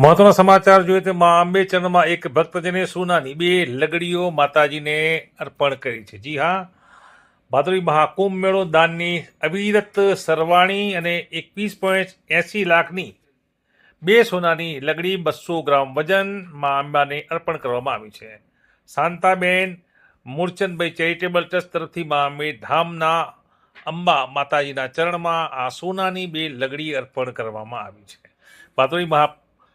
મહત્વના સમાચાર જોઈએ તો મા ચરણમાં એક ભક્તજને સોનાની બે લગડીઓ માતાજીને અર્પણ કરી છે. જી હા, ભાદરવી મહાકુંભ મેળો દાનની અવિરત સરવાણી અને એકવીસ પોઈન્ટ એંસી લાખની બે સોનાની લગડી બસો ગ્રામ વજન મા અંબાને અર્પણ કરવામાં આવી છે. શાંતાબેન મૂળચંદભાઈ ચેરિટેબલ ટ્રસ્ટ તરફથી મા અંબે ધામના અંબા માતાજીના ચરણમાં આ સોનાની બે લગડી અર્પણ કરવામાં આવી છે. ભાદરવી મહા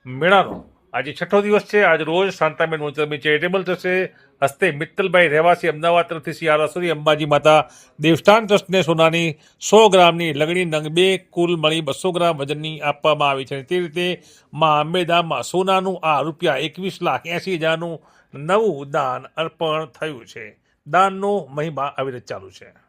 મેળાનો. આજે છઠ્ઠો દિવસ છે. આજ રોજ શાંતાબેન મોચરમી ચેરિટેબલ થશે. હસ્તે મિત્તલભાઈ રહેવાસી અમદાવાદ તરફથી શ્રી આરાસુરી અંબાજી માતા, દેવસ્થાન ટ્રસ્ટને સોનાની સો ગ્રામની લગડી નંગ બે કુલ મળી બસો ગ્રામ વજનની આપવામાં આવી છે. તે રીતે મા અંબેધામમાં સોનાનું આ રૂપિયા એકવીસ લાખ એંસી હજારનું નવું દાન અર્પણ થયું છે. દાનનો મહિમા આવી રીતે ચાલુ છે.